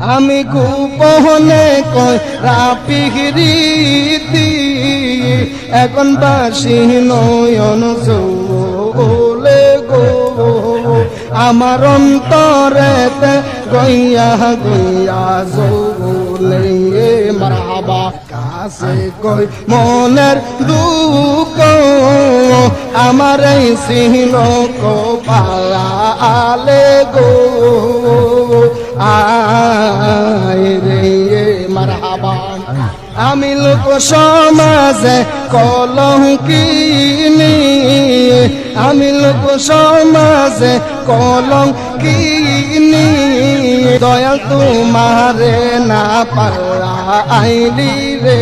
আমি গোপনে রাপিহরীতি এখন বাসি নয়ন চলে গো। আমার অন্তরেতে গইয়া গইয়া জলে মারাবা। কাছে কই মনের দুঃখ, আমার সিল কপালে গো। আমি লোক সমাজে কলঙ্কিনি। আমি লোক সমাজে কলঙ্কিনি। দয়াল তোমারে না পারা আইলি রে।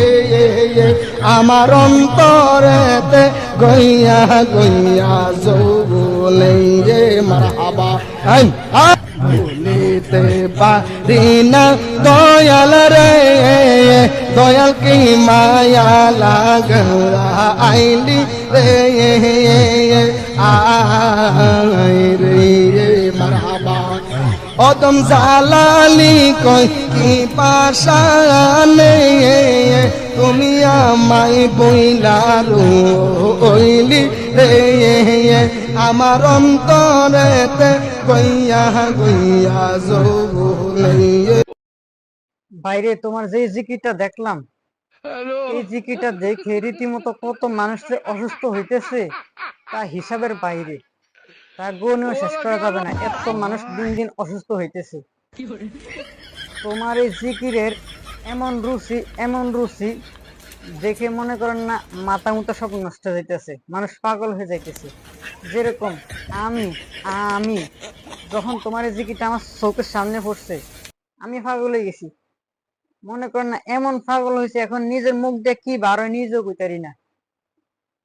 আমার অন্তরেতে গইয়া গইয়া মারহাবা। আই আ ভুলিতে পারি না দয়াল রে। দয়াল কি মায়া লাগা আইলি রে, আই রে, মারহাবা। অদম জালালি কই কি পাশানে, তুমি আমায় বইলারু ওইলি রে, আমার অন্তরেতে গইয়া গইয়া জৌলে বাইরে তোমার যে জিকিরটা দেখলাম এই জিকিরটা দেখে রীতিমতো কত মানুষ যে অসুস্থ হইতেছে তা হিসাবের বাইরে। তা গণেও শেষ করা যাবে না এত মানুষ দিন দিন অসুস্থ হইতেছে। তোমার এই জিকিরের এমন রুচি এমন রুচি দেখে মনে করেন না মাথা মুতা সব নষ্ট হইতেছে মানুষ পাগল হয়ে যাইতেছে। যেরকম আমি আমি যখন তোমার এই জিকিরটা আমার চোখের সামনে পড়ছে আমি পাগল হয়ে গেছি। মনে করেন এমন পাগল হয়েছে, এখন নিজের মুখ দিয়ে কি বার নিজেও কইতারি না।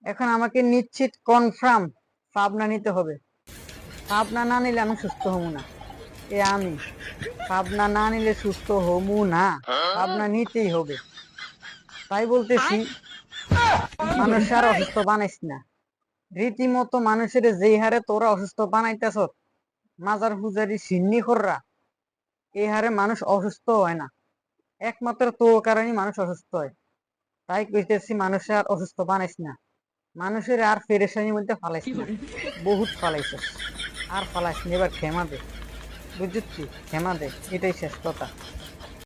এখন আমাকে নিশ্চিত কনফার্ম পাবনা নিতে হবে। পাবনা না নিলে আমি সুস্থ হব না। এ আমি। পাবনা না নিলে সুস্থ হব না। পাবনা নিতেই হবে। তাই বলতেছি, মানুষ আর অসুস্থ বানাইস না। রীতিমতো মানুষের যেই হারে তোরা অসুস্থ বানাইতেছ মাজার পূজারি সিন্নি খররা এই হারে মানুষ অসুস্থ হয় না। একমাত্র তো কারণে মানুষ অসুস্থ হয়। তাই কইতেছি, মানুষ আর অসুস্থ বানাইস না। মানুষের আর ফেরেশানির মধ্যে ফালাইস না। বহুত ফালাইছিস আর ফালাইস না। এবার ক্ষমা দে। বুঝছি ক্ষমা দে। এটাই শেষ কথা।